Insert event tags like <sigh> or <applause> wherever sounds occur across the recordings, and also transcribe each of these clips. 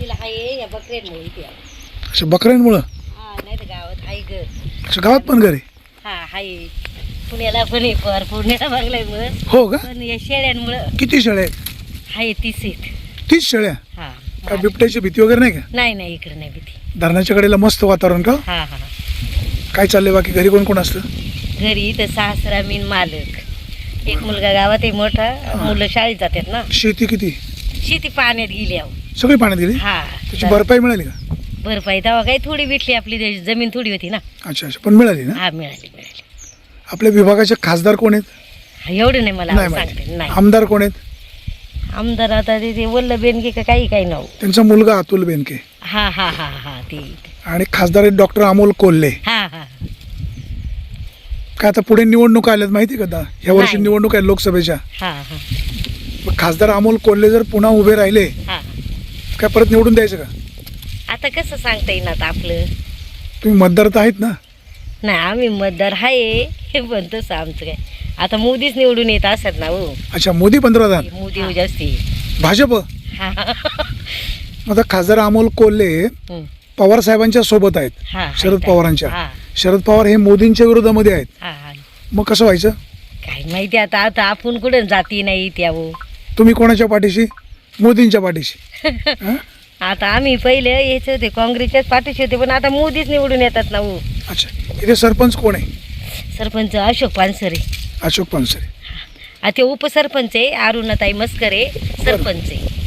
बकऱ्यांमुळे इथे आलो. अच्छा बकऱ्यांमुळं? हा नाही तर गावात हाय घर. अच्छा गावात पण घरी हा हाय पुण्याला पण आहे पर पुण्याला हो का? पण या शेळ्यांमुळं किती शेळ्या आहेत? हाय तीस आहेत. तीस शेळ्या? हा. काय बिबट्याची भीती वगैरे नाही का? नाही नाही इकडे नाही भीती. धरणाच्या कडेला मस्त वातावरण का? हा हा काय चाललंय बाकी? घरी कोण कोण असतं? घरी इथं सासरा मीन मालक. एक मुलगा गावात आहे मोठा. मुलं शाळेत जातात ना. शेती किती? शेती पाण्यात गेली आहो. सगळी पाण्यात गेली? हा. त्याची भरपाई मिळाली का? भरपाई तेव्हा काही थोडी भेटली आपली ते जमीन थोडी होती ना. अच्छा अच्छा. पण मिळाली ना? हा मिळाली मिळाली. आपल्या विभागाचे खासदार कोण आहेत? हा, एवढं नाही मला नाही सांगते माहिती नाही. आमदार कोण आहेत? आमदार आता ते ते वल्ल बेनके का काही काही नाव त्यांचा मुलगा अतुल बेनके. हा हा हा हा ते आणि खासदार आहेत डॉक्टर अमोल कोल्हे. हा हा काय आता पुढे निवडणूक आल्यात माहिती का दा? ह्या वर्षी नाही. निवडणूक आहे लोकसभेच्या. हा हा. खासदार अमोल कोल्हे जर पुन्हा उभे राहिले हा. काय परत निवडून द्यायचं का? आता कसं सांगता येईन आता आपलं? तुम्ही मतदार तर आहेत ना? नाही आम्ही मतदार आहे हे तसं आमचं काय. आता मोदीच निवडून येत असत ना हो. अच्छा मोदी पंतप्रधान मोदी जास्ती भाजप? हा. हा आता खासदार अमोल कोल्हे. पवार साहेबांच्या सोबत आहेत. हा शरद पवारांच्या. हा. शरद पवार हे मोदींच्या विरोधामध्ये आहेत. हा हा. मग कसं व्हायचं? काय माहिती आता आता आपण कुठं जाती नाही त्या हो तुम्ही कोणाच्या पाठीशी? मोदींच्या पाठीशी. <laughs> हं? आता आम्ही पहिले याचे होते काँग्रेसच्याच पाठीशी होते पण आता मोदीच निवडून येतात ना हो. अच्छा. इथे सरपंच कोण आहे? सरपंच अशोक पानसरे. अशोक पानसरे. आ ते उपसरपंच आहे अरुणाताई मस्करे सरपंच आहे.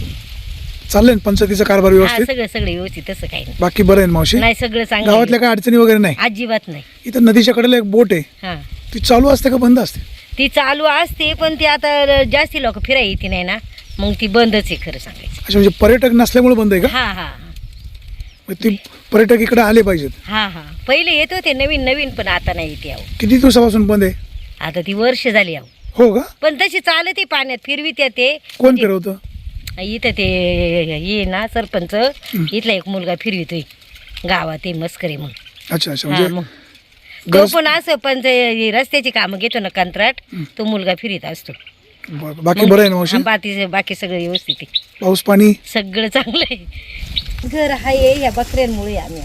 चाललंय ना पंचायतीचा कारभार हा व्यवस्थित? सगळं सगळं व्यवस्थित तसं काही नाही. बाकी बरं आहे ना मावशी? नाही सगळं चांगलं गावातल्या काय अडचणी वगैरे नाही? आहे. अजिबात नाही. इथं नदीच्या कडेला एक बोट आहे. हा. ती चालू असते का बंद असते? ती चालू असते पण ती आता जास्ती लोक फिराय येते नाही ना. मग ती बंदच आहे खरं सांगायचं. अच्छा म्हणजे पर्यटक नसल्यामुळे बंद आहे का? हा हा मग ती पर्यटक इकडे आले पाहिजेत. हा हा. पहिले येत होते नवीन नवीन पण आता नाही येते अहो. किती दिवसापासून बंद आहे? आता ती वर्ष झाली अहो. हो का? पण तशी चालते पाण्यात फिरवीत येते कोण फिरवतं? इथं ते ये ना सरपंच. इथला एक मुलगा फिरवितोय. गावात ते मस्करी मग अच्छा अच्छा. हा, म्हणजे मग. तो पण असं पण ते रस्त्याची कामं घेतो ना कंत्राट तो मुलगा फिरीत असतो. बरं. बाकी बरं आहे ना मावशी? बाकी बाकी सगळं व्यवस्थित आहे. पाऊस पाणी? सगळं चांगलं आहे. घर आहे या बकऱ्यांमुळे आम्ही